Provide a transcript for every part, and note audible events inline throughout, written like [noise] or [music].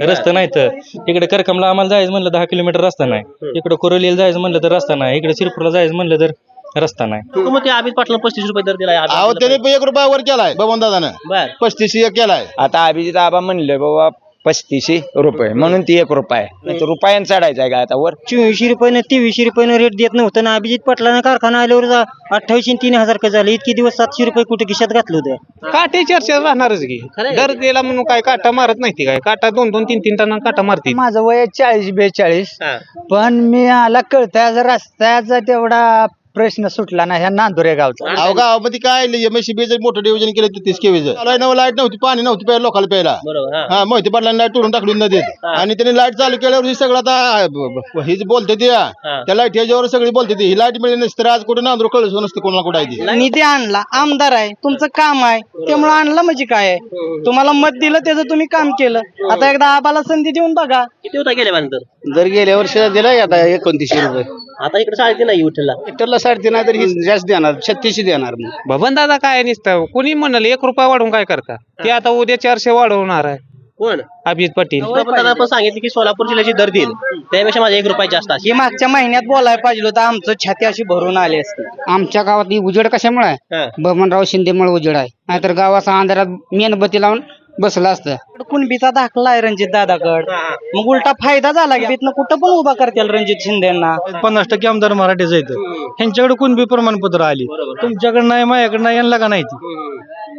रस्ता नाही तर. इकडे करकमला आम्हाला जायचं म्हणलं दहा किलोमीटर रस्ता नाही. इकडे कुरोलीला जायचं म्हणलं तर रस्ता नाही. इकडे शिरपूरला जायचं म्हणलं तर रस्ता नाही. मग ते पाटला पस्तीस रुपये दर दिलाय. अहो त्याने एक रुपया वर केलाय बबन दादानं. बर. पस्तीस एक केलाय. आता अभिजित आबा म्हणले बाबा पस्तीसशे रुपये. म्हणून ती एक रुपये नाही तर रुपयानं चढायचा आहे का आता? वर चोवीसशे रुपयानं तेवीसशे रुपयानं रेट देत नव्हतं ना. अभिजित पाटलानं कारखाना आल्यावर अठ्ठावीसशे तीन हजार का झाले. इतके दिवस सातशे रुपये कुठे खिशात घातलं होतं? काटे चर्चा राहणारच की. दर दिला म्हणून काय काटा मारत नाही ती काय? काटा दोन दोन तीन तीन टना काटा मारते. माझं वय आहे चाळीस बेचाळीस. पण मी आला कळत्या रस्त्याचा तेवढा प्रश्न सुटला ना ह्या नांदुरे गावचा. अहो गावामध्ये काय एमएससीबी मोठं डिव्हिजन केलं ते तीस केवीचं. लाइट नव्हती पाणी नव्हती प्यायला लोकांना प्यायला. बरोबर हा. हा मोहिते पाटलांनी लाइट तोडून टाकली नदीत. आणि त्यांनी लाइट चालू केल्यावर हे सगळं आता ब- ब- ही जी बोलते ती हा, त्या लाइट ह्याच्यावर सगळी बोलते ती ही लाइट मिळली नसती तर आज कुठे नांदूर कळस नसतं कोणाला कुठे आहे ती. निधी आणला आमदार आहे तुमचं काम आहे त्यामुळे आणलं म्हणजे काय? आहे तुम्हाला मत दिलं त्याचं तुम्ही काम केलं. आता एकदा आबाला संधी देऊन बघा. किती होता गेल्यानंतर? जर गेल्या वर्षी दिलाय आता एकोणतीसशे रुपये. आता इकडे साडेतीन नाही विठ्ठलला लिटरला साडेतीन आहे तर ही जास्त देणार छत्तीसशे देणार मग. बबन दादा काय नसतं? कोणी म्हणाल एक रुपया वाढवून काय करता? ते आता उद्या चारशे वाढवणार आहे. कोण? अभिजित पाटील. पण सांगितलं की सोलापूर जिल्ह्याची दर देईल. त्यापेक्षा माझा एक रुपया जास्त असेल हे मागच्या महिन्यात बोलायला पाहिजे होतं आमचं छाती अशी भरून आली असते. आमच्या गावात ही उजेड कशामुळे आहे? हा. बबनराव शिंदेमुळे उजेड आहे. नाहीतर गावाचा अंधारात मेणबत्ती लावून बसला असतं. कुणबीचा दाखला आहे रणजित दादाकड. मग उलटा फायदा झाला की तिथनं कुठं पण उभा करतील रणजित शिंदेना? पन्नास टक्के आमदार मराठीच आहेत. ह्यांच्याकडे कुणबी प्रमाणपत्र आली? तुमच्याकडे नाही माझ्याकडे नाही यांना का नाही ती?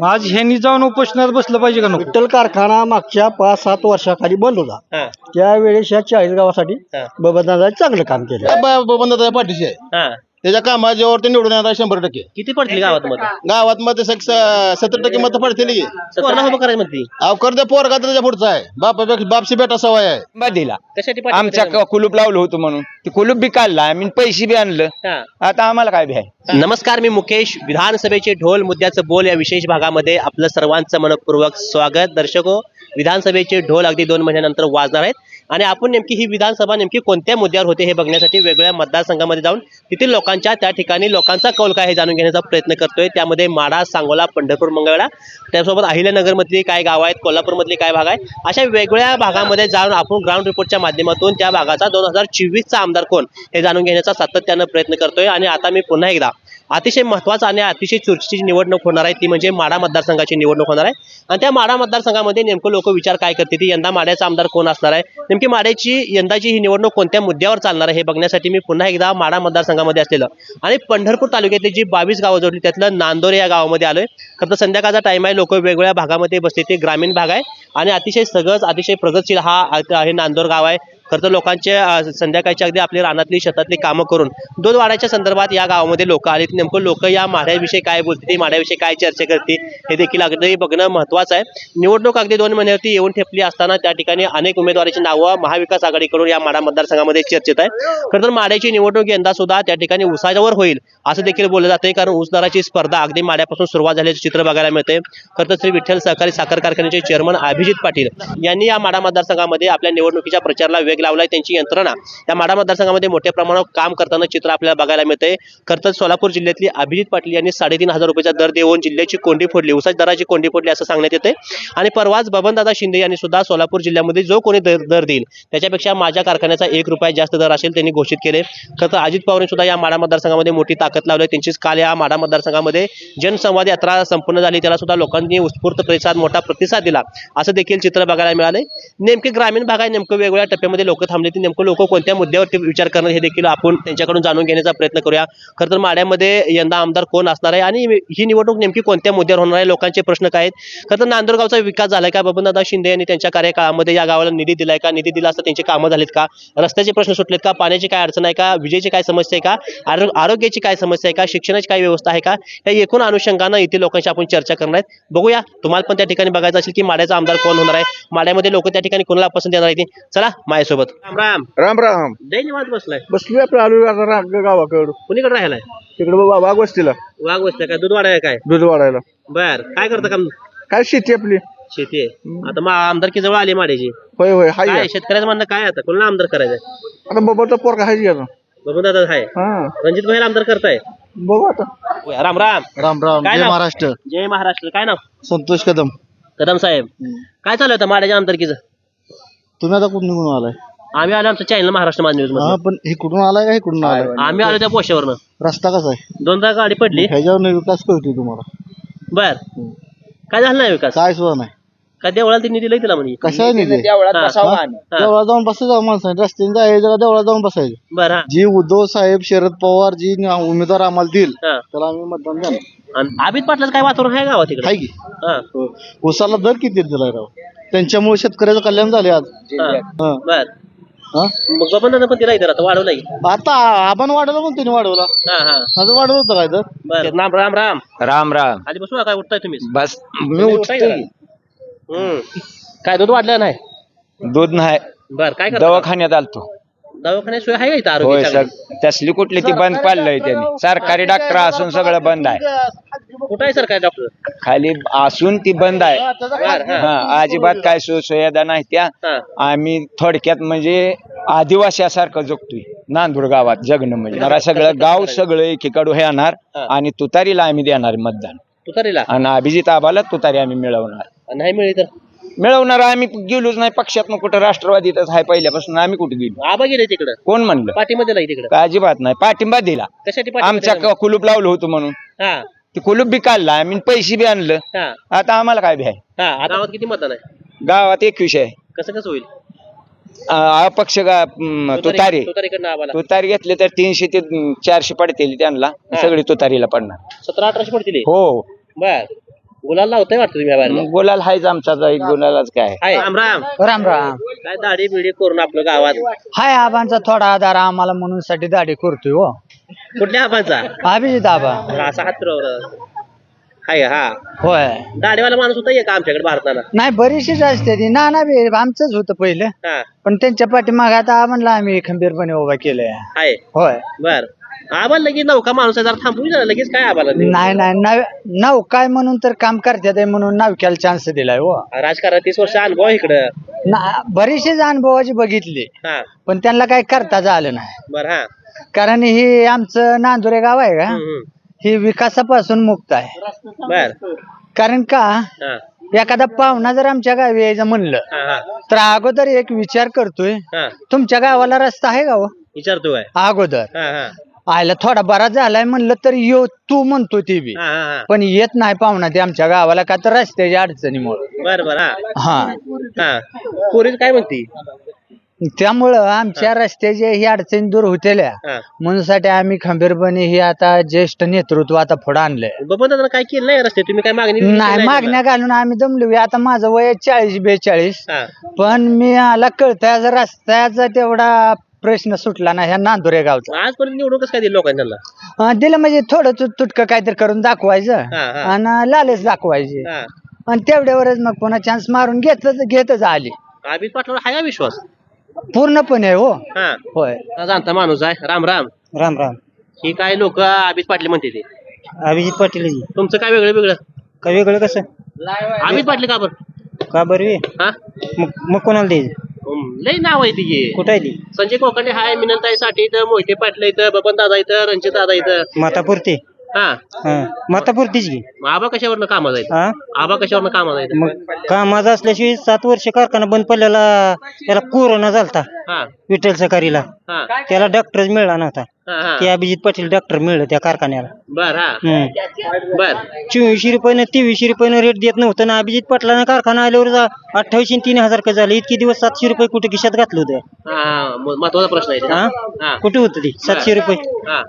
आज ह्यांनी जाऊन उपोषणात बसलं पाहिजे का नको? विठ्ठल कारखाना मागच्या पाच सात वर्षाखाली बंद होता. हा. त्यावेळेस या चाळीस गावासाठी. बबनदादा चांगलं काम केलं. बबन दादा पाठीशी आहे. त्याच्या कामाच्यावर ते निवडून येणार शंभर टक्के. किती पडतील गावात मत गावात मग सत्तर टक्के मत पडतील की. कोणाला उभं करायचं म्हणते. अहो कर्ज पोरगा तर त्याच्या पुढचा आहे. बापापेक्षा बापशी बेटा सवय आहे. बा दिला कशासाठी आमच्या? क- कुलूप लावलं होतं म्हणून. ते कुलूप बी काढला आम्ही पैसे बी आणलं. हा. आता आम्हाला काय भ्याय नमस्कार मी मुकेश. विधानसभेचे ढोल मुद्द्याचं बोल या विशेष भागामध्ये आपलं सर्वांचं मनपूर्वक स्वागत. दर्शको विधानसभेचे ढोल अगदी दोन महिन्यानंतर वाजणार आहेत. आणि आपण नेमकी ही विधानसभा नेमकी कोणत्या मुद्द्यावर होते हे बघण्यासाठी वेगवेगळ्या मतदारसंघामध्ये जाऊन तेथील लोकांच्या त्या ठिकाणी लोकांचा कौल काय हे जाणून घेण्याचा प्रयत्न करतोय. त्यामध्ये माडा सांगोला पंढरपूर मंगळवेढा त्यासोबत अहिल्यानगरमधली काय गाव आहेत कोल्हापूरमधली काय भाग आहे अशा वेगवेगळ्या भागामध्ये जाऊन आपण ग्राउंड रिपोर्टच्या माध्यमातून त्या भागाचा दोन हजार चोवीसचा आमदार कोण हे जाणून घेण्याचा सातत्यानं प्रयत्न करतोय. आणि आता मी पुन्हा एकदा अतिशय महत्त्वाचा आणि अतिशय चुरशीची निवडणूक होणार आहे. ती म्हणजे माडा मतदारसंघाची निवडणूक होणार आहे. आणि त्या माडा मतदारसंघामध्ये नेमकं लोक विचार काय करते ती यंदा माड्याचा आमदार कोण असणार आहे? नेमकी माड्याची यंदाची ही निवडणूक कोणत्या मुद्द्यावर चालणार आहे? हे बघण्यासाठी मी पुन्हा एकदा माडा मतदारसंघामध्ये असलेलं आणि पंढरपूर तालुक्यातली जी बावीस गावं जोडली त्यातलं नांदोरे या गावामध्ये आलोय. खरं तर संध्याकाळचा टाईम आहे. लोक वेगवेगळ्या भागामध्ये बसले ते ग्रामीण भाग आहे. आणि अतिशय सहज अतिशय प्रगतशील हा आहे नांदोर गाव आहे. खरं तर लोकांचे संध्याकाळच्या अगदी आपली रानातली शेतातली कामं करून दूध वाढायच्या संदर्भात या गावामध्ये लोक आले नेमकं लोक या माढ्याविषयी काय बोलते माढ्याविषयी काय चर्चा करते हे देखील अगदी बघणं महत्वाचं आहे. निवडणूक अगदी दोन महिन्यावरती येऊन ठेपली असताना त्या ठिकाणी अनेक उमेदवारांची नावं महाविकास आघाडीकडून या माढा मतदारसंघामध्ये चर्चेत आहे खरं तर माड्याची निवडणूक यंदा सुद्धा त्या ठिकाणी उसाच्यावर होईल असं देखील बोललं जातंय. कारण ऊसदाराची स्पर्धा अगदी माड्यापासून सुरुवात झाल्याचं चित्र बघायला मिळते खरं तर श्री विठ्ठल सहकारी साखर कारखान्याचे चेअरमन अभिजित पाटील यांनी या माडा मतदारसंघामध्ये आपल्या निवडणुकीच्या प्रचाराला वेग लावलाय त्यांची यंत्रणा. या माढा मतदारसंघामध्ये मोठ्या प्रमाणावर काम करताना चित्र आपल्याला बघायला मिळतंय. खरं तर सोलापूर जिल्ह्यातली अभिजित पाटील यांनी साडेतीन हजार रुपयाचा दर देऊन जिल्ह्याची कोंडी फोडली. उसाच दराची कोंडी फोडली असं सांगण्यात येते आणि परवाच बबनदादा शिंदे यांनी सुद्धा सोलापूर जिल्ह्यामध्ये जो कोणी दर दर देईल त्याच्यापेक्षा माझ्या कारखान्याचा एक रुपया जास्त दर असेल त्यांनी घोषित केले. खरं तर अजित पवारांनी सुद्धा या माढा मतदारसंघामध्ये मोठी ताकद लावली त्यांचीच काल या माढा मतदारसंघामध्ये जनसंवाद यात्रा संपूर्ण झाली. त्याला सुद्धा लोकांनी उत्स्फूर्त प्रतिसाद मोठा प्रतिसाद दिला. असं देखील चित्र बघायला मिळाले नेमके ग्रामीण भाग आहे. नेमकं वेगवेगळ्या टप्प्यामध्ये लोक थांबले नेमकं लोक कोणत्या मुद्द्यावरती विचार करणार हे देखील आपण त्यांच्याकडून जाणून घेण्याचा प्रयत्न करूया. खरं तर माड्यामध्ये यंदा आमदार कोण असणार आहे आणि ही निवडणूक नेमकी कोणत्या मुद्द्यावर होणार आहे? लोकांचे प्रश्न काय आहेत? खरं तर नांदूरगावचा विकास झालाय का? बबनदादा शिंदे यांनी त्यांच्या कार्यकाळामध्ये या गावाला निधी दिलाय का? निधी दिला असता त्यांची कामं झालीत का? रस्त्याचे प्रश्न सुटलेत का? पाण्याची काय अडचण आहे का? विजेची काय समस्या आहे का? आरो- आरोग्याची काय समस्या आहे का? शिक्षणाची काय व्यवस्था आहे का? या एकूण अनुषंगानं इथे लोकांशी आपण चर्चा करणार आहेत. बघूया तुम्हाला पण त्या ठिकाणी बघायचं असेल की माड्याचा आमदार कोण होणार आहे? माड्यामध्ये लोक त्या ठिकाणी कोणाला पसंत येणार आहे चला माझ्यासोबत राम राम. राम राम. दैनी वाद बसलाय. बसलोय आपलं आलो आता रा- गावाकडं. कुणीकडे राहिलाय? तिकडे बाबा वाघ वस्तीला. वाघ बसलाय काय दूध वाढाय काय? दूध वाढायला. बर काय करता काम? काय शेती आपली? शेती आहे. आता मा आमदारकी जवळ आली माड्याची. होय होय हाय काय शेतकऱ्याचं म्हणणं काय आता? कोणाला आमदार करायचंय आता बाबाचा पोरका हाय आता. बघून दादा आहे हा. रणजित भाई आमदार करताय. बघू आता. राम राम. राम राम. काय जय नाव? महाराष्ट्र. जय महाराष्ट्र. काय नाव? संतोष कदम. कदम साहेब. काय चालू आहे आता माड्याच्या आमदारकीचं? तुम्ही आता कुठून निघून आलाय? आम्ही आलो आमच्या चॅनल महाराष्ट्र माझ न्यूज हा मध्ये पण हे कुठून आलाय का हे कुठून आलाय? आम्ही आलो त्या पोशावरनं रस्ता कसा आहे? दोनदा गाडी पडली. ह्याच्यावर विकास कळतोय तुम्हाला. बर. काय झालं नाही विकास? काय सुद्धा नाही. काय देवळाला तिने दिलंय तिला म्हणे. कशा निधी देवळात हा. देवळात जाऊन बसायचं माणसाने? रस्त्याने जायचं का देवळात जाऊन बसायचं? बर हा. जी उद्धव साहेब शरद पवार जी न- उमेदवार आम्हाला देईल हा. त्याला आम्ही मतदान देणार. आणि अभित पाटलाचं काय वातावरण आहे गावात तिकडे आहे की. हा. हो. उसाला दर किती दिलाय राव? त्यांच्यामुळे शेतकऱ्याचं कल्याण झाले आज. हा. हा. बर. हा? मग बबन पण दिला इथं आता वाढवला की आता आपण वाढवलं पण त्यांनी वाढवला. हा हा. असं वाढवलं होतं काय तर? बर. राम राम राम. राम राम. आधी बसून काय उठताय तुम्ही? बस. मी उठतोय. हम्म. काय दूध वाढलं नाही? दूध नाही. बर काय करता? दवाखान्यात आलतो. दवाखान्यात सोय आहे का इथं होय आरोग्य तसली कुठली ती बंद पाडलंय त्यांनी. सरकारी डॉक्टर असून सगळं बंद आहे. कुठं आहे सरकारी डॉक्टर? खाली असून ती बंद आहे. हा अजिबात काय सुसुविधा नाही त्या. हा. आम्ही थोडक्यात म्हणजे आदिवासीसारखं जगतोय. नांदूर गावात जगणं म्हणजे. जरा सगळं गाव सगळं एकीकडून हे येणार हा. आणि तुतारीला आम्ही देणार मतदान. तुतारीला? आणि अभिजित आबाला तुतारी आम्ही मिळवणार. नाही मिळली तर? मिळवणार आम्ही गेलोच नाही पक्षात कुठं राष्ट्रवादीतच आहे पहिल्यापासून आम्ही कुठे गेलो? आबा गेले तिकडं? कोण म्हणलं? पाठीमध्ये नाही तिकडं. का अजिबात नाही. पाठिंबा दिला. कशासाठी आमच्या क- कुलूप लावलं होतं म्हणून. हा. ते कुलूप बी काढला आम्ही पैसे बी आणलं. हा. आता आम्हाला काय भ्याय हा आता गावात किती मतदान आहे? गावात एकवीस आहे. कसं कसं होईल? अं, अपक्ष गा- अं, तुतारी तुतारीकडनं तुतारी घेतले तर तीनशे ते अं, चारशे पडतील त्यांना. सगळी तुतारीला पडणार. सतरा अठराशे पडतील? हो. बर. गुलाल लावताय वाटतं तुम्ही या बाहेर मग? गुलाल हायच आमचा गुलालाच काय. हाय. राम राम. राम राम. काय दाढी बिडी करून आपलं गावात? हाय आबांचा थोडा आधार आम्हाला म्हणून साठी दाढी करतोय हो. कुठल्या आबांचा? अभिजित आबा. असा हात हाय हा. होय. दाढीवाला माणूस होता एक आमच्याकडे भारताला. नाही बरीचशीच असते ती. ना ना बी आमचंच होतं पहिलं. हा. पण त्यांच्या पाठीमागे आता म्हणलं आम्ही खंबीरपणे उभा केलंय. हाय. होय. बर. आबा लगेच नौका माणूस आहे जरा थांबू जरा लगेच काय आबाला ते? नाही नाही नाव नाव काय म्हणून तर काम करतात म्हणून नावक्याला चान्स दिलाय हो. राजकारण तीस वर्ष अनुभव आहे इकडं. ना बरीचशीच अनुभवाची बघितली हा. पण त्यांना काही करताच आलं नाही. बर हा. कारण हे आमचं नांदुरे गाव आहे का. हे विकासापासून मुक्त आहे. बर. कारण का? हा. एखादा पाहुणा जर आमच्या गावी यायचं म्हणलं हा हा. तर अगोदर एक विचार करतोय हा. तुमच्या गावाला रस्ता आहे का हो? विचारतो काय अगोदर. हा हा. आयला थोडा बराच झालाय म्हणलं तर यो तू म्हणतो ते बी. हा हा हा. पण येत नाही पाहुणा ते आमच्या गावाला का तर रस्त्याच्या अडचणीमुळे बर बर हा. हा. हा. पोरीच काय म्हणती? त्यामुळं आमच्या रस्त्याच्या ही अडचणी दूर होतेल्या. हा. म्हणून साठी आम्ही खंबीरपणे हे आता ज्येष्ठ नेतृत्व आता पुढे आणलंय. बाबा दादा काय केलं नाही रस्ते तुम्ही काय मागणी बिगणी नाही? मागण्या घालून आम्ही दमलो आता माझं वय चाळीस बेचाळीस. हा. पण मी आला कळतंय जर रस्त्याचा तेवढा प्रश्न सुटला ना ह्या नांदुरे गावचा. आजपर्यंत निवडून कसं काय दिलं लोकांनी अं, दिलं म्हणजे थोडं तु- तुटकं काहीतरी करून दाखवायचं हा, हा. आणि लालच दाखवायचे. हा. आणि तेवढ्यावरच मग पुन्हा चान्स मारून घेतच घेतच आली. अभित पाटलावर का विश्वास? पूर्णपणे हो. हा. होय. हा, जाणता माणूस आहे. राम राम. राम राम. ही काय लोक अभित पाटील म्हणते ते? अभिजित पाटील. तुमचं काय वेगळं वेगळं? का वेगळं कसं? अभित पाटील का बरं? का बरं? हा? मग मग कोणाला द्यायचं? लय नाव आहे तिघे कुठं आहे ती? संजय कोकणे हाय मिनंताई साठी इथं मोहिते पाटील इथं बबन दादा इथं रणजित दादा इथं. मातापुरती? हा. हा. मातापुरतीच घे मग आबा कशावरनं कामा जायचं? हा? आबा कशावरनं कामा जायचं? मग कामाचा असल्याशिवाय सात वर्ष कारखाना बंद पडलेला त्याला कोरोना झालता. हा. विठ्ठल सकारीला हा. त्याला डॉक्टरच मिळला नव्हता. ते अभिजित पाटील डॉक्टर मिळलं त्या कारखान्याला. बर हा. हम्म. बर. चोवीसशे रुपयानं तेवीसशे रुपयानं रेट देत नव्हतं ना अभिजित पाटलानं कारखाना आल्यावर जा अठ्ठावीसशे आणि तीन हजार का झाले. इतके दिवस सातशे रुपये कुठे खिशात घातलं होतं? हा हा. म- महत्त्वाचा प्रश्न आहे हा? हा. कुठे होतं ते? सातशे रुपये. हा.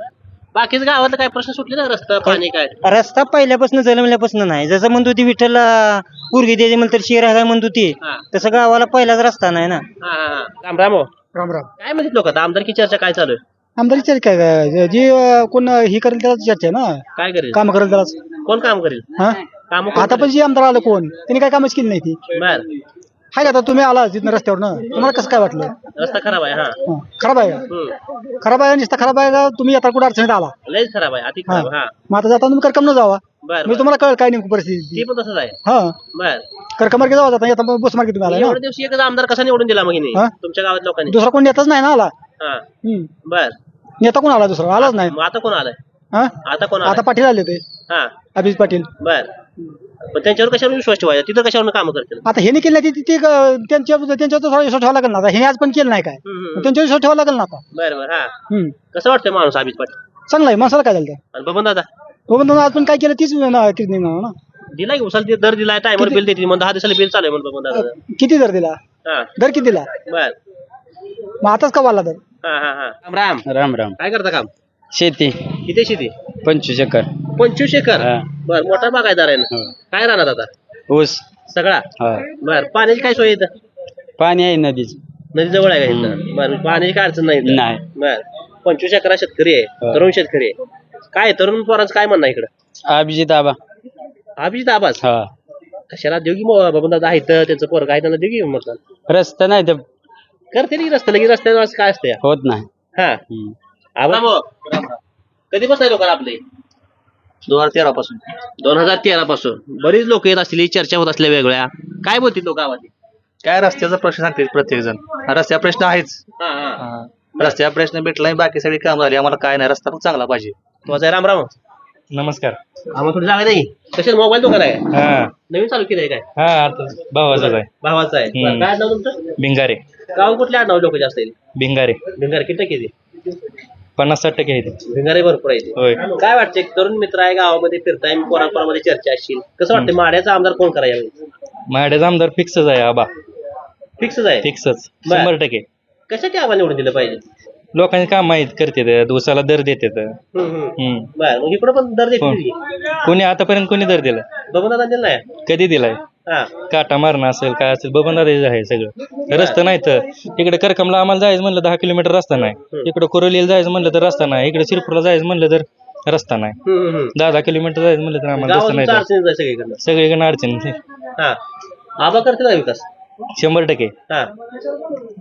बाकीच गावातलं काय प्रश्न सुटले ना? रस्ता पाणी काय? रस्ता पहिल्यापासून जन्मल्यापासून नाही. जसं म्हणतो ती विठ्ठलला पूर्वी द्यायची म्हणलं तर शिर काय म्हणतो ती हा. तसं गावाला पहिलाच रस्ता नाही ना. हा हा हा. राम राम हो. राम राम. काय म्हणतात लोक? आमदारकी चर्चा काय चालू आहे? आमदारी चर्चा काय जी कोण ही करेल त्याला चर्चा आहे ना? काय करेल? काम करेल त्याला कोण काम करेल? हा? काम आता पण जी आमदार आलं कोण? त्यांनी काय कामच केली नाही ती. बर. हाय का आता तुम्ही आला तिथनं रस्त्यावर तुम्हाला कसं काय वाटलं? रस्ता खराब आहे हा. हा, खराब आहे का? हम्म. खराब आहे नुसता खराब आहे का तुम्ही आता कुठं अडचणीत आला? लयच खराब आहे अति खराब हा. मग आता जाता तुम्ही करकम न जावा. बर मी बर. तुम्हाला कळ काय नेमकी परिस्थिती ती. पण तसंच आहे. हा. बर. करकमार्गे जावा जाता आता बस मार्गे तुम्ही आला ना? दिवशी एकच आमदार कसा निवडून दिला मग हिने? हा? तुमच्या गावात लोकांनी? दुसरा कोण नेताच नाही ना आला? हा. हम्म. बर. नेता कोण आला दुसरा? आलाच नाही. मग आता कोण आलाय? हा? आता कोण आता आलाय पाटील आले ते हा. अभिजित पाटील. बर. पण त्यांच्यावर कशावर विश्वास ठेवायचा? तिथं कशावर कामं करतील? आता ह्याने केलं ते ते त्यांच्यावर त्यांच्यावर थोडा विश्वास ठेवावा लागेल ना आता? ह्याने आज पण केलं नाही काय? त्यांच्यावर विश्वास ठेवावा लागेल ना आता? बरं बरं. हा. हम्म. कसं वाटतंय माणूस अभिज पाटील? चांगला आहे. माणसाला काय झालं आणि बबन दादा? आज पण काय केलं? तीच ना- निघणार ना? दिलाय की उसाला दर दिलाय? टायमर बिल देते मग दहा दिवसाला बिल चालू आहे म्हणून बबन दादा. किती दर दिला? हा. दर किती दिला बर. मग आताच का वाढला दर? हा हा हा. राम राम. राम राम. काय करता काम? शेती. किती शेती? पंचवीस एकर. पंचवीस एकर? हा. बर मोठा बागायदार आहे ना काय राहणार आता? ऊस. सगळा? हा. बर पाण्याची काय सोय इथं? पाणी आहे नदीच. नदी जवळ आहे का इथं? बर पाण्याची काय अडचण नाही इथं? नाही. बर पंचवीस एकरा शेतकरी आहे तरुण शेतकरी आहे. काय तरुण पोरांचं काय म्हणणं आहे इकडं? अभिजित आबा. अभिजित आवाज हा. कशाला देऊ की बाबा दादा आहे इथं, त्यांचं पोरग आहे त्यांना देऊ की म्हटलं रस्ता नाही तर करते की रस्त्याला की रस्त्यावर असं काय असतं होत नाही. हा. आवाज? कधी बसाय लोक आपले? दोन हजार तेरा पासून. दोन हजार तेरा पासून. बरीच लोक येत असलेली चर्चा होत असल्या वेगळ्या. काय बोलतील लोक गावात काय रस्त्याचा प्रश्न सांगते प्रत्येक जण. रस्त्या प्रश्न आहेच. हा हा. रस्त्या प्रश्न भेटला बाकी सगळी काम झाली. आम्हाला काय नाही रस्ता पण चांगला पाहिजे. तुझा आहे राम राम. नमस्कार. आम्हाला थोडी जागा नाही कशाला मोबाईल दुकान आहे? हा. नवीन चालू केलंय काय? हा भावाचाच आहे. भावाचं आहे. बरं, काय नाव तुमचं? भिंगारे गाव कुठले आडनाव लोक जास्त आहे भिंगारे. भिंगार किती टक्के? पन्नास साठ टक्के आहे ते भिंगारे भरपूर आहे ते. होय. काय वाटतंय तरुण मित्र आहे गावामध्ये फिरताय पोरापोरामध्ये चर्चा असतील. कसं वाटतं माड्याचा आमदार कोण करायला माझ्याचा आमदार फिक्सच आहे आबा. फिक्सच आहे? फिक्सच बर. शंभर टक्के. कशासाठी आम्हाला निवडून दिलं पाहिजे? लोकांनी काम माहीत करते दिवसाला दर देतात. हम्म, हम्म. हम्म. बर. मग इकडं पण दर देतील? कोणी? आतापर्यंत कोणी दर दिला? बघून दिलं नाही? कधी दिलाय? काटा मारणं असेल काय असेल बबनदार आहे सगळं. रस्ता नाही तर इकडे करकमला आम्हाला जायचं म्हणलं दहा किलोमीटर रस्ता नाही. इकडे कुरोलीला जायचं म्हणलं तर रस्ता नाही. इकडे शिरपूरला जायचं म्हणलं तर रस्ता नाही. दहा दहा किलोमीटर जायचं म्हणलं तर आम्हाला रस्ता नाही तर सगळीकडे अडचण आबा करतील का विकास? शंभर टक्के.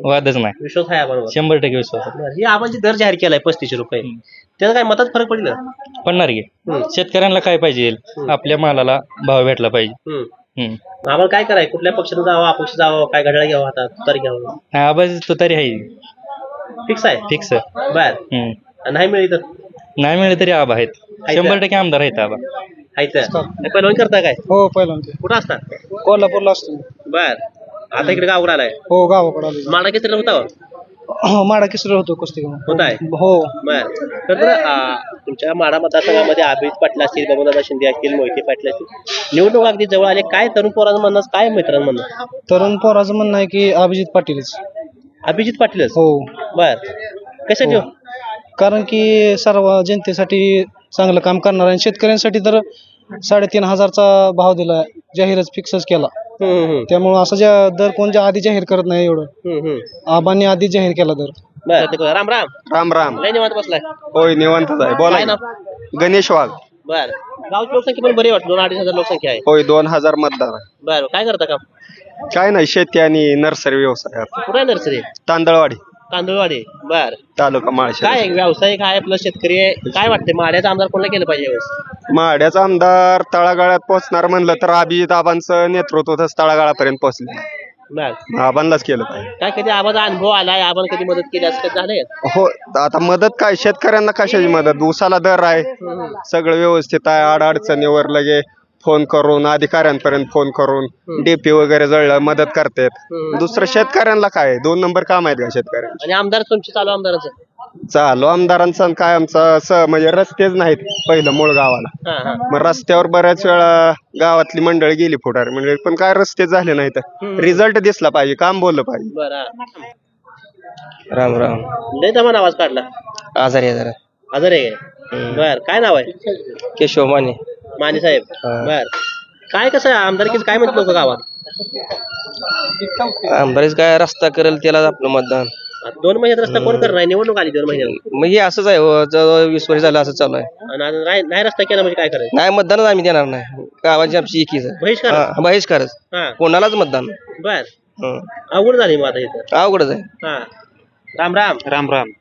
वादच नाही. विश्वास आहे आबांवर शंभर टक्के विश्वास आहे. बरं, ही आबांची दर जाहीर केलाय पस्तीसशे रुपये. त्याचा काय मतात फरक पडला पडणार की. शेतकऱ्यांना काय पाहिजे? आपल्या मालाला भाव भेटला पाहिजे. हम्म. आम्हाला काय करायचं? कुठल्या पक्षानं जावं अपक्ष जावं काय घड्याळ घ्यावं हातात तरी घ्यावं. हा, आवाज तो तरी आहे. फिक्स आहे? फिक्स बर. हम्म. नाही मिळेल तर? नाही मिळले तरी आबा आहेत. शंभर टक्के आमदार आहेत आबा. आहे तर पहिलवान करता काय? हो पहिल्यांदा कुठं असता कोल्हापूरला असतो बर. आता इकडे गावाकडे आलाय. हो गावाकडे आलो माडा किती होता? हो? माडा किसर होतो कुस्ती होत आहे हो. बर. तर आ, तुमच्या माडा मतदारसंघामध्ये अभिजित पाटील असतील बबनदादा शिंदे असतील मोहिते पाटील असतील निवडणूक अगदी जवळ आले काय तरुण पोरांचं म्हणणं काय मित्रांचं म्हणणं तरुण पोराचं म्हणणं आहे की अभिजित पाटीलच. अभिजित पाटीलच? हो. बर. कशासाठी हो? कारण की सर्व जनतेसाठी चांगलं काम करणार आणि शेतकऱ्यांसाठी तर साडेतीन हजारचा भाव दिला जाहीरच फिक्सच केला. हम्म, हम्म, त्यामुळं असं ज्या दर कोण ज्या आधी जाहीर करत नाही एवढं. हम्म, हम्म. आबांनी आधी जाहीर केला दर. बर राम राम. राम राम. लय निवांत बसलाय. होय निवांतच आहे. काय नाव? गणेश वाघ. बर. गावची लोकसंख्या पण बरी वाटत. दोन अडीच हजार लोकसंख्या आहे. होय दोन हजार मतदार आहे. बर काय करता काम? काय नाही शेती आणि नर्सरी व्यवसाय कुठं नर्सरी? तांदळवाडी. तांदूळवाडी बर. तालुका माळशे काय आहे, व्यावसायिक आहे प्लस शेतकरी आहे? काय वाटते माड्याचा आमदार कोणाला केलं पाहिजे यावेळेस? माड्याचा आमदार तळागाळात पोहोचणार म्हणलं तर अभिजित आबांचं नेतृत्व तसं तळागाळापर्यंत पोहोचले. बर. आबांनाच केलं पाहिजे. काय कधी आबाचा अनुभव आलाय? आपण कधी मदत केली? असं कधी झालंय? हो आता मदत काय? शेतकऱ्यांना कशाची मदत? उसाला दर आहे. सगळं व्यवस्थित आहे. अडचणीवर लगे फोन करून अधिकाऱ्यांपर्यंत फोन करून डीपी वगैरे जळलं मदत करतात. दुसरं शेतकऱ्यांना काय? दोन नंबर काम आहेत का शेतकऱ्यांना आणि आमदार तुमचे चालू आमदाराचं? चालू आमदारांचा आणि काय आमचा स- म्हणजे रस्तेच नाहीत पहिलं मूळ गावाला. हा हा. मग रस्त्यावर बऱ्याच वेळा गावातली मंडळी गेली फुटार. मंडळी पण काय रस्ते झाले नाहीत. रिझल्ट दिसला पाहिजे काम बोललं पाहिजे. बर. हा. राम राम. लय दमान आवाज काढला. आजारी आहे जरा. आजार आहे. काय? बर काय नाव आहे? केशव माने. माने साहेब बर. काय कसं आहे आमदारकीच काय म्हणत लोक गावात? आमदारीच काय रस्ता करेल त्याला आपलं मतदान. आता दोन महिन्यात रस्ता कोण करणार आहे? निवडणूक आली दोन महिन्यात. मग हे असंच आहे हो, वीस वर्ष झालं असं चालू आहे. आणि आता नाही नाही रस्ता केला म्हणजे काय करायचं? नाही मतदानच आम्ही देणार नाही. गावाची आमची एकीच आहे. बहिष्कार हा, बहिष्कारच. हा. कोणालाच मतदान बर. हं. अवघड झाली मग आता इथं. अवघडच आहे. हा. राम राम. राम राम.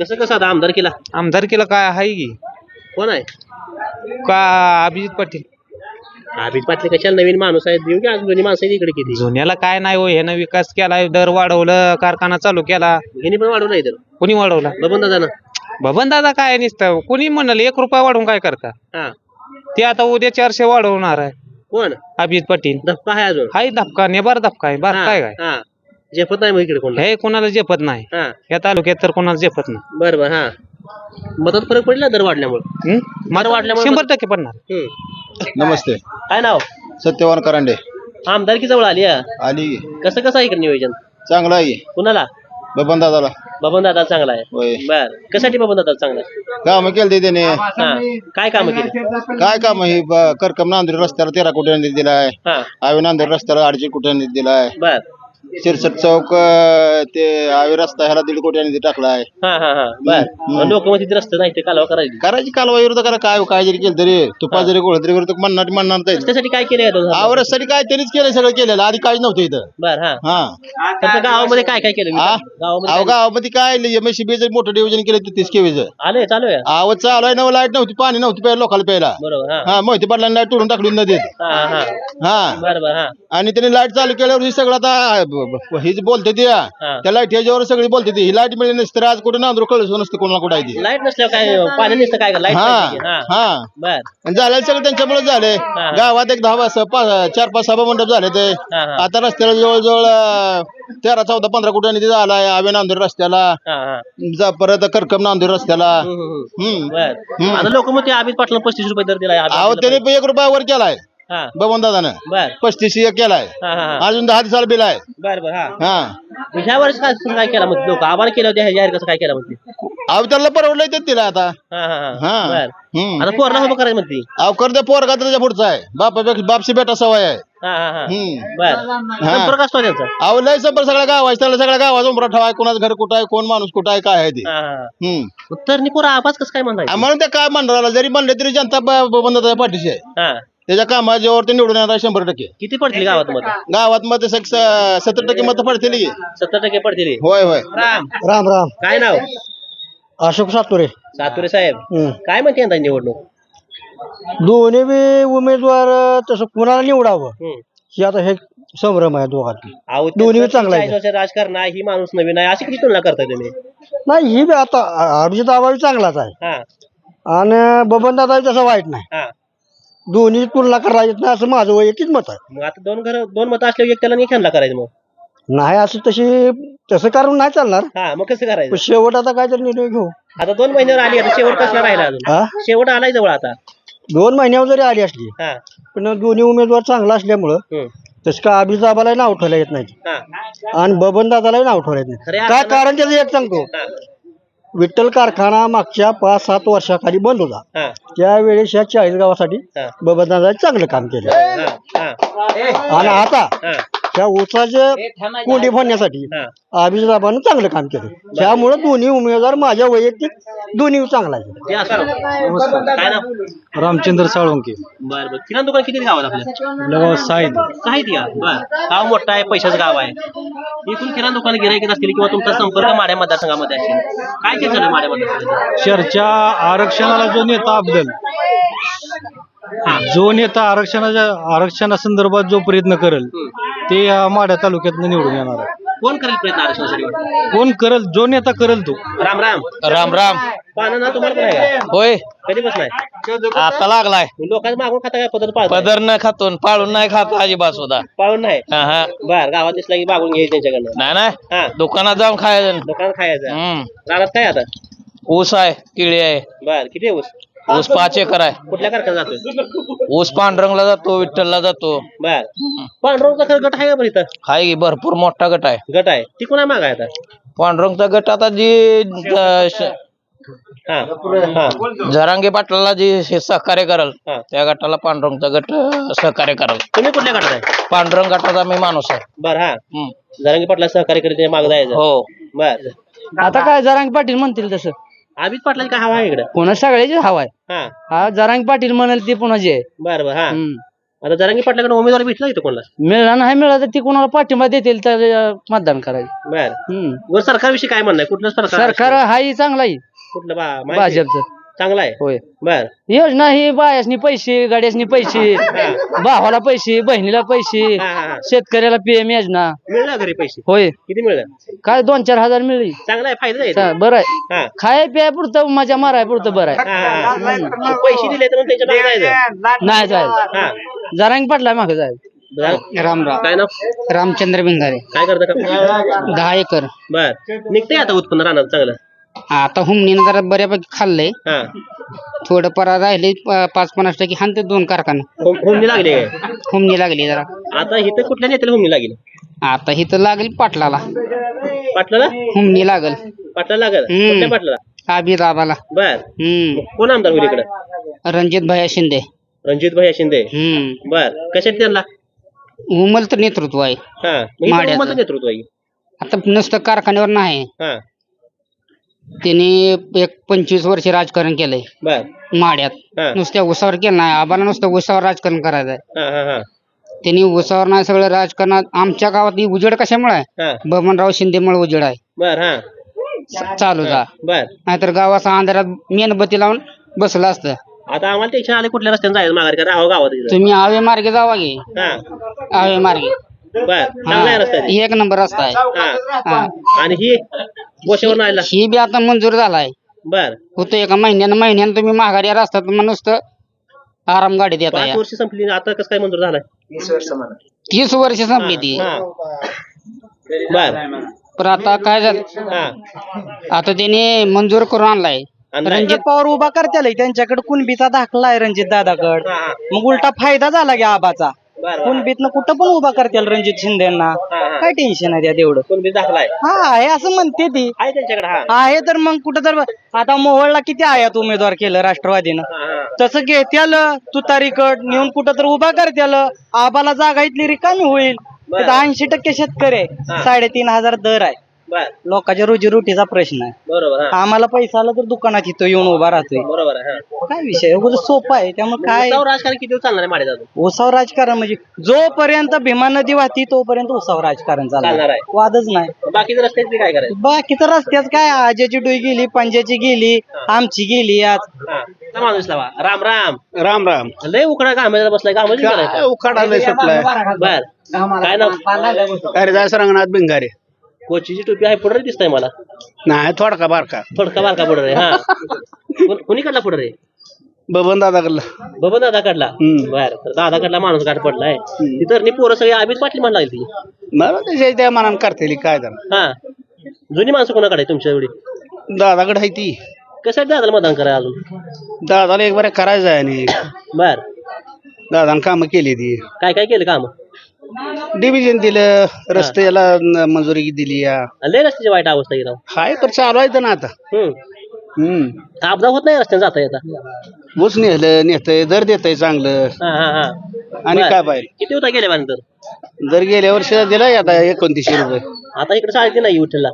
कसं कसं आता आमदार केला आमदारकीला काय आहे की? कोण आहे? का अभिजित पाटील? अभिज पाटले कशाला नवीन माणूस आहे देऊ की अजून दोन्ही माणसं आहेत इकडे किती? जुन्याला काय नाही हो ह्यानं विकास केला दर वाढवलं कारखाना चालू केला. यांनी पण वाढवलं इथं? कुणी वाढवला? बबन दादा बबन दादा काय नुसतं? कुणी म्हणाल एक रुपया वाढवून काय करता? हा. ते आता उद्या चारशे वाढवणार आहे. कोण? अभिजित पाटील. धक्का आहे अजून? हाय धपका नेबार धपका आहे बार काय काय? झेपत नाही मग इकडे कोण हे कोणाला झेपत नाही? हा. या तालुक्यात तर कोणाला झेपत नाही. बर बर हा. मदत फरक पडला दर वाढल्यामुळे? हम्म? दर वाढल्यामुळे शंभर टक्के पडणार. हम्म. नमस्ते. काय नाव? सत्यवान करांडे. आमदारकी जवळ आली हा. आली. कसं कसं आहे इकडे नियोजन? चांगला आहे. कुणाला? बबन दादाला. बबन दादा चांगला आहे. होय. बर. कशासाठी बबन दादा चांगला आहे? काम केलं त्याने. हा. काय काम केली? काय काम ही? ब- करकम नांदूर रस्त्याला तेरा कोटी निधी दिलाय. हा. आवे नांदूर रस्त्याला अडीचशे कोटी निधी दिलाय. बर. शिरसट चौक अं, ते आवे रस्ता ह्याला दीड कोटी निधी टाकलाय हा हा हा. बर लोक मग तिथे रस्ते नाही ते कालवा करायची. करायची कालवा विरोध करा काय काय जरी केलं तरी. तुपा जरी गोळ तरी विरोध म्हणणार म्हणणार नाही. त्यासाठी काय केलं आवरसाठी काय त्यांनीच केलं सगळं केलेलं. आधी काहीच नव्हतं इथं. बर हा. हा. तर गावामध्ये काय काय केलं? हा? गावामध्ये अहो काय- गावामध्ये काय एमएससीबी मोठं डिव्हिजन केलं ते तीस केवीचं. आले चालू आहे? आवाज चालू आहे नवं लाइट नव्हती पाणी नव्हती प्यायला लोकांना प्यायला. बरोबर हा. हा मोहिते पाटलांना लाइट टोरून टाकली नदीत. हा हा. हा. बर बर हा. आणि त्यांनी लाइट चालू केल्यावर ही सगळं आता ही जी बोलते ती. त्या लाइट ह्याच्यावर सगळी बोलते ती. ही लाइट मिळली नसते तर आज कुठे नांदूर कळस नसते कोणाला कुठे आहे ती लाइट नसल्यावर काय पाणी नसतं काय लाइट हा हा. बर. आणि झालं सगळं त्यांच्यामुळे झाले. गावात एक दहा वाज- पाच चार पाच सभा मंडप झाले ते. आता रस्त्याला जवळजवळ अं, तेरा चौदा पंधरा निधी झालाय. आवे नांदूर रस्त्याला. जा- परत करकम नांदूर रस्त्याला. हम्म, बर. आता लोक मग ते अमित पाटला पस्तीस रुपये दर दिलाय अहो त्याने एक रुपया वर केलाय. हा. बबन दादानं. बर. पस्तीस एक केलाय. हा हा हा. अजून दहा दिवसाला बिल आहे. बर बर हा. हा. ह्या वर्षी काय काय केलं? मग लोक आम्हाला केलं होतं ह्या जाहीर कसं काय केलं ते? त्याला परवडलंय ते तिला आता. हा हा हा. हा. बर. हम्म. आता पोरला उभं करायचं म्हणते? अहो कर दे पोरगा त्याच्या पुढचा आहे? बापापेक्षा बापशी बेटा सवय आहे. हा हा हा. हम्म. बर. संपर्क असतो त्यांचा. अहो लय संपर्क सगळ्या गावाचा त्याला सगळ्या गावाचा उमरा ठेवाय कोणाचं घर कुठं आहे? कोण माणूस कुठं आहे? काय आहे ते? हा हा. हम्म. तर पोरं आवाज कसं काय म्हणताय? म्हणून ते काय मंडळाला जरी म्हणले तरी जनता बबन दादाच्या पाठीशी आहे. हा. त्याच्या कामाच्यावर ते निवडून येणार आहे शंभर टक्के. किती पडतील गावात मत गावात मत सत्तर टक्के मत पडतील की. सत्तर टक्के पडतील होय होय. राम. राम राम. काय नाव? अशोक सातुरे सातुरे साहेब. काय म्हणते यंदा निवडणूक? दोन्ही बी उमेदवार तसं कुणाला निवडावं. हे आता हे संभ्रम आहे अहो, दोन्ही चांगलं आहे. 40 वर्ष राजकारण आहे ही माणूस नवीन आहे. अशी किती तुलना करताय तुम्ही? नाही ही बी आता अभिजित आबावी चांगलाच आहे. हा. आणि बबन दादा तसं वाईट नाही. हा. दोन्ही तुलना करायची नाही असं माझं वैयक्तिक मत आहे. मग आता दोन घर दोन मत असल्यावर एक त्याला नाही करायचं मग? नाही असं तशी तसं करून नाही चालणार. हा मग कसं पण करायचं शेवट आता काहीतरी निर्णय घेऊ. आता दोन महिन्यावर आली आता शेवट कसला राहिला अजून? हा? शेवट आलाय जवळ आता. दोन महिन्यावर जरी आली असली हा. पण दोन्ही उमेदवार चांगला असल्यामुळं हम्म. तसं का अभिजित आबालाही नाव ठेवता येत नाही. हा. आणि बबन दादालाही नाव ठेवता येत नाही. काय कारण त्याचं एक सांगतो. हा. विठ्ठल कारखाना मागच्या पाच सात वर्षाखाली बंद होता. हा. त्यावेळेस या चाळीस गावासाठी हा. चांगलं काम केलं. हा. हा. आणि आता हा. त्या ऊसाचे कोंडी फोडण्यासाठी. हा. अभिजिताबानं चांगलं काम केलं. त्यामुळे दोन्ही उमेदवार माझ्या वैयक्तिक दोन्ही चांगला आहे. ते असं. काय ना रामचंद्र साळुंके. बर बर. किराणा दुकान किती गावात आपल्या? गाव साईद साहित्य का बर. गाव मोठं आहे पैशाचं गाव आहे. एकूण किराणा दुकान गिरायकीत असतील किंवा तुमचा संपर्क माड्या मतदारसंघामध्ये असेल काय काय आहे माड्या मतदारसंघात चर्चा आरक्षणाला जो नेता अबदल जो नेता आरक्षणाच्या आरक्षणासंदर्भात जो प्रयत्न करेल ते या माढ्या तालुक्यात निवडून येणार आहे. कोण करेल प्रयत्न आरक्षणासाठी? कोण करल जो नेता करेल तो. राम राम. राम राम. पानं ना तुम्हाला पण आहे? का होय. कधी बसलाय आता लागलाय. लोकांचं मागून खाता काय? पद्धत पाळताय? पदर न खातून पाळून नाही खात अजिबात सुद्धा. पाळून नाही? हा हा. बर गावात दिसला की मागून घ्यायचं त्यांच्याकडनं. नाही नाही. हा. दुकानात जाऊन खायचं. दुकान खायचं. हम्म. रानात काय आता? ऊस आहे केळी आहे. बर किती आहे ऊस? ऊस पाच एकर आहे. कुठल्या कारखान्यात जातोय? ऊस पांढरंगला जातो विठ्ठलला जातो. बर. पांढरोचा गट आहे का बरं इथं? हाय की भरपूर मोठा गट आहे. गट आहे. ती कोणा माग आहे आता? पांडुरंगचा गट आता जी अं, श- हा हा. झरांगे पाटलाला जी हे सहकार्य करल हा. त्या गटाला पांडुरंगचा गट अं, सहकार्य करल. तुम्ही कुठल्या गटात आहे? पांडुरंग गटाचा मी माणूस आहे. बर हा. हम्म. जरांगी पाटला सहकार्य करीत माग जायचं. हो. बर. आता काय जरांग पाटील म्हणतील तसं. अमित पाटला काय हवा आहे इकडं? पुन्हा सगळ्याची हवा आहे. हा. हा जरांग पाटील म्हणाल ते पुन्हा जे. बर बर हा. हम्म. आता जरांगी पाटलाकडे उमेदवार भेटला इथं कोणाला? मिळणार नाही मिळालं तर ती कोणाला पाठिंबा देतील तर अं, मतदान करायचं बर. हम्म. वर सरकारविषयी काय म्हणणं आहे? कुठलं सरकार? सरकार हाही चांगला आहे. कुठलं बा माहिती? भाजपचं. चांगला आहे? होय. बर. योजना ही बायासनी पैसे गाड्यासनी पैसे [laughs] भावाला पैसे बहिणीला पैसे हा हा हा. शेतकऱ्याला पीएम योजना. मिळलं घरी पैसे? होय. किती मिळलं काय दोन चार हजार मिळली. चांगला आहे फायदा आहे. चा- बरं आहे. हा. खाय प्याय पुरतं मजा माराय पुरतं बरं आहे. हा, हा, हा. पैसे दिले तर मग त्यांच्या मागे जायचं. नाही जायचं. हा. जरांग पडला मागे जाय बरं. राम राम. काय नाव? रामचंद्र बिंगारे काय करता का? दहा एकर. बर. निघते आता उत्पन्न राहणार चांगलं. आता हुमणीनं जरा बऱ्यापैकी खाल्लंय. हा. थोडं परा राहिले पाच पन्नास टक्के. हाणते दोन कारखाने. होम- होमनी लागली काय? हुमणी लागली जरा. आता इथं कुठल्या नेत्याला होमनी लागेल? आता ही तर लागेल पाटलाला. पाटलाला? हुमणी लागल. पाटला लागल? हम्म. कुठल्या पाटला आबी आबाला बर. हम्म. कोण आमदार होईल इकडं? रणजित भैया शिंदे. रणजित भाई शिंदे. हम्म. बर. कशासाठी त्यांना? उमल तर नेतृत्व आहे. हा. मग इथं माड्याचं. कोणाचं नेतृत्व आहे. आता नुसतं कारखान्यावर नाही. हा. त्यांनी एक पंचवीस वर्ष राजकारण केलंय. बर. माड्यात. नुसत्या उसावर केलं नाही. आबाला नुसतं उसावर राजकारण करायचंय. हा हा हा. त्यांनी उसावर नाही सगळं राजकारणात. आमच्या गावात ही उजेड कशामुळे आहे? हा. बबनराव शिंदेमुळे उजेड आहे. बर हा. चालू जा. बर. नाहीतर गावाचा अंधारात मेणबत्ती लावून बसलं असतं. आता आम्हाला टेन्शन आले कुठल्या रस्त्याने जायचं माघारी? का गावात इथं. तुम्ही आवे मार्गे जावा हा. आवे मार्गे. बर चांगला आहे रस्ता एक नंबर रस्ता आहे. हा. हा. आणि ही नाही ही बी आता मंजूर झालाय. बर. होतं एका महिन्यानं महिन्यानं तुम्ही माघारी या रस्त्यात मग नुसतं आराम गाडीत येता पाच या. वर्ष संपली आता कसं काय मंजूर झालाय? तीस वर्ष संपली ती. हा. बर. पण आता काय झालं? आता त्याने मंजूर करून आणलाय? रणजित पवार उभा करताय त्यांच्याकडे कुणबीचा दाखला आहे रणजित दादाकड. मग उलटा फायदा झाला की आबाचा. कुणबीतनं कुठं पण उभा करतील रणजित शिंदेना. हा, हा. काय टेन्शन आहे त्या तेवढं? कोण बी दाखलाय. हा आहे असं म्हणते ती. आहे त्यांच्याकडे हा. आहे तर मग कुठं तर आता मोहोळला किती आयात उमेदवार केलं राष्ट्रवादीनं? हा, हा. तसं घेत्याल तुतारीकड नेऊन कुठं तर उभा करत्याल आबाला जागा इथली रिकामी होईल. ऐंशी टक्के शेतकरी आहे. साडेतीन हजार दर आहे. बर. लोकांच्या रोजीरोटीचा प्रश्न आहे. बरोबर हा. आम्हाला पैसा आला तर दुकानात इथं येऊन उभा राहतोय. बरोबर आहे हा. काय विषय? सोपं आहे. त्यामुळे काय? उसावर राजकारण किती दिवस चालणार आहे अजून उसाव राजकारण म्हणजे जोपर्यंत भीमा नदी वाहती तोपर्यंत उसाव राजकारण चालणार चालणार आहे. वादच नाही. बाकीचे रस्त्याची काय करायचं? बाकीचं रस्त्यात काय? आज्याची डोई गेली पंजाची गेली आमची गेली आज. हा. माणूस लावा. राम राम. राम राम. लय उकडा कामाला बसलाय कामाला सुटलाय. बर. काय नाव? हरिदास रंगनाथ बिंगारे कोचीची टोपी आहे पुढे दिसतंय मला. नाही थोडका बारका. थोडका बारका पुढे रे हा. कोण- कोणी काढला पुढे रे बबन दादा कडला बबन दादा काढला हम्म. बर तर दादा काढला माणूस गाठ पडलाय. तिथं नी पोरं सगळी आबीच पाटली म्हणला ती मला त्याच्या त्या मनानं करते काय तर. हा. जुनी माणसं कोणाकडे आहे तुमच्या एवढी? दादाकडे आहे ती. कशासाठी दादाला मतदान करा अजून? दादाला एक बरं करायचं आहे आणि बर. दादानं कामं केली ती. काय काय केलं काम? डिव्हिजन दिलं रस्त्याला न- मंजुरी दिली या. लय रस्त्याची वाईट अवस्था आहे राव हाय तर चालू आहे ना आता. हम्म. हम्म. अपघात होत नाही रस्त्याने जाता येता. ऊस नेलं नेतय दर देतय चांगलं. हा हा हा. आणि. काय पाहिजे किती होता गेल्या दर गेल्या वर्षी दिलाय आता एकोणतीसशे रुपये. आता इकडे साडेतीन नाही विठ्ठलला?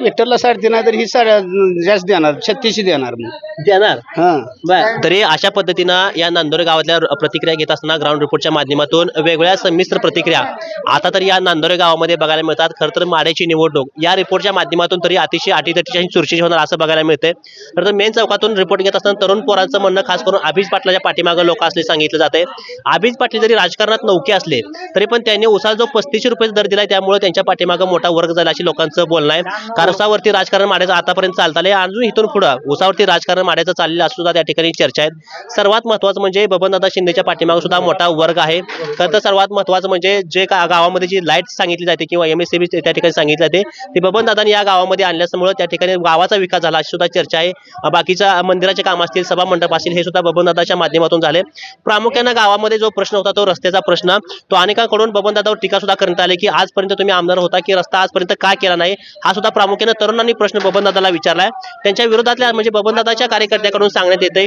विठ्ठलला साडेतीन आहे तर ही साड्या जास्त देणार छत्तीसशे देणार मग. देणार? हा. बर. तरी अशा पद्धतीनं या नांदोरे गावातल्या र- प्रतिक्रिया घेत असताना ग्राउंड रिपोर्टच्या माध्यमातून वेगवेगळ्या संमिश्र प्रतिक्रिया आता तर या नांदोरे गावामध्ये बघायला मिळतात. खरं तर माड्याची निवडणूक या रिपोर्टच्या माध्यमातून तरी अतिशय अटीतटीची आणि चुरशीची होणार असं बघायला मिळतंय. खरं तर मेन चौकातून रिपोर्ट घेत असताना तरुण पोरांचं म्हणणं खास करून अभिज पाटलाच्या पाठीमागं लोक असले सांगितलं जाते अभिज पाटील जरी राजकारणात नौके असले तरी पण त्यांनी उसाला जो पस्तीसशे रुपये दर दिलाय त्यामुळे त्यांच्या पाठीमागं मोठा वर्ग झाला अशी लोकांचं बोलणं आहे. कारसावरती राजकारण माडायचं आतापर्यंत चालत आलंय अजून इथून पुढं उसावरती राजकारण माडायचं चाललेलं असं सुद्धा त्या ठिकाणी चर्चा आहेत सर्वात महत्वाचं म्हणजे बबनदादा शिंदेच्या पाठीमागं सुद्धा मोठा वर्ग आहे. खरं तर सर्वात महत्वाचं म्हणजे जे का गावामध्ये जी लाइट सांगितली जाते किंवा एम एस सी बी त्या ठिकाणी सांगितलं जाते ते बबनदादांनी या गावामध्ये आणल्यामुळे त्या ठिकाणी गावाचा विकास झाला अशी सुद्धा चर्चा आहे. बाकीच्या मंदिराचे काम असतील सभा मंडप असतील हे सुद्धा बबनदादाच्या माध्यमातून झाले. प्रामुख्यानं गावामध्ये जो प्रश्न होता तो रस्त्याचा प्रश्न. तो अनेकांकडून बबनदादावर टीका सुद्धा करण्यात आली की आजपर्यंत तुम्ही आमदार होता की रस्ता आजपर्यंत का केला नाही हा सुद्धा प्रामुख्यानं तरुणांनी प्रश्न बबनदादाला विचारलाय. त्यांच्या विरोधातल्या म्हणजे बबनदादाच्या कार्यकर्त्याकडून सांगण्यात येते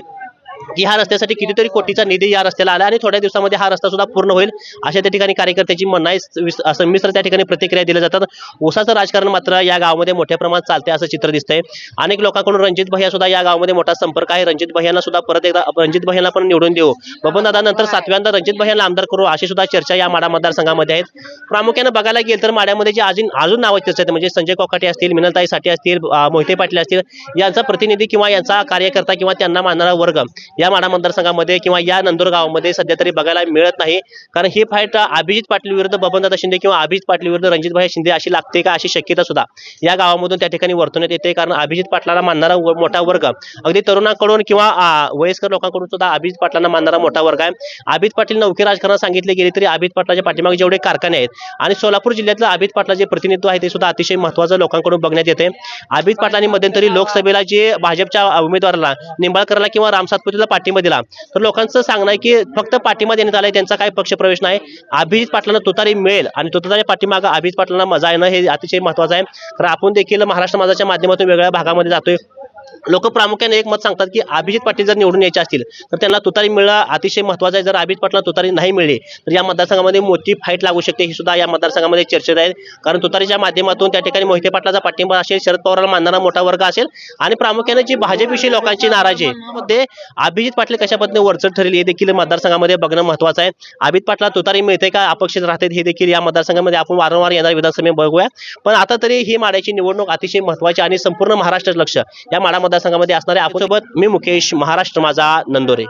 की ह्या रस्त्यासाठी कितीतरी कोटीचा निधी या रस्त्याला आला आणि थोड्या दिवसामध्ये हा रस्ता सुद्धा पूर्ण होईल अशा त्या ठिकाणी कार्यकर्त्याची म्हणणं आहे. संमिश्र त्या ठिकाणी प्रतिक्रिया दिल्या जातात. उसाचं राजकारण मात्र या गावामध्ये मोठ्या प्रमाणात चालते असं चित्र दिसतंय. अनेक लोकांकडून रणजित भैया सुद्धा या गावामध्ये मोठा संपर्क आहे. रणजित भैयांना सुद्धा परत एकदा रणजित भैयांना पण निवडून देऊ. बबन दादा नंतर सातव्यांदा रणजित भैयांना आमदार करू अशी सुद्धा चर्चा या माडा मतदारसंघामध्ये आहेत. प्रामुख्याने बघायला गेलं तर माड्यामध्ये जे अजून अजून नावं चर्चा आहेत म्हणजे संजय कोकाटे असतील मिनलताई साठे असतील मोहिते पाटील असतील यांचा प्रतिनिधी किंवा यांचा कार्यकर्ता किंवा त्यांना मानणारा वर्ग. या माडा मतदारसंघामध्ये किंवा या नंदूर गावामध्ये सध्या तरी बघायला मिळत नाही. कारण ही फाईट अभिजित पाटील विरुद्ध बबनदादा शिंदे किंवा अभिजित पाटील विरुद्ध रणजितभाई शिंदे अशी लागते का? अशी शक्यता सुद्धा. या गावामधून त्या ठिकाणी वर्तवण्यात येते. कारण अभिजित पाटलाला मानणारा मोठा वर्ग अगदी तरुणांकडून किंवा वयस्कर लोकांकडून सुद्धा अभिजित पाटलांना मानणारा मोठा वर्ग आहे. अभित पाटील नौके राजकारण सांगितले गेले तरी अभित पाटलाच्या पाठीमागे जेवढे कारखाने आहेत आणि सोलापूर जिल्ह्यातलं अभित पाटला जे प्रतिनिधित्व आहे ते सुद्धा अतिशय महत्वाचं लोकांकडून बघण्यात येते. अभित पाटलांनी मध्यंतरी लोकसभेला जे भाजपच्या उमेदवाराला निंबाळकरला किंवा राम सातपुतेला पाठिंबा दिला. तर लोकांचं सांगणं आहे की फक्त पाठिंबा देण्यात आलाय त्यांचा काही पक्षप्रवेश नाही. अभिजित पाटलांना तुतारी मिळेल आणि तुतारी पाठीमागं अभिजित पाटलांना मजा येणं हे अतिशय महत्वाचं आहे. तर आपण देखील महाराष्ट्र माझाच्या माध्यमातून वेगळ्या भागामध्ये जातोय. लोक प्रामुख्याने एक मत सांगतात की अभिजित पाटील जर निवडून यायचे असतील तर त्यांना तुतारी मिळणं अतिशय महत्वाचं आहे. जर अभिजित पाटला तुतारी नाही मिळली तर या मतदारसंघामध्ये मोठी फाईट लागू शकते. ही सुद्धा या मतदारसंघामध्ये चर्चेत आहे. कारण तुतारीच्या माध्यमातून त्या ठिकाणी मोहिते पाटलाचा पाठिंबा असेल शरद पवारला मानणारा मोठा वर्ग असेल आणि प्रामुख्याने जी भाजपविषयी लोकांची नाराजी आहे ते अभिजित पाटील कशा पद्धतीने वरचढ ठरेल हे देखील मतदारसंघामध्ये बघणं महत्वाचं आहे. अभिजित पाटला तुतारी मिळते का? अपेक्षित राहते हे देखील या मतदारसंघामध्ये आपण वारंवार येणार विधानसभेत बघूया. पण आता तरी ही माड्याची निवडणूक अतिशय महत्वाची आणि संपूर्ण महाराष्ट्र लक्ष या माडा मतदारसंघामध्ये असणारे आपण सोबत मी मुकेश महाराष्ट्र माझा नंदोरे.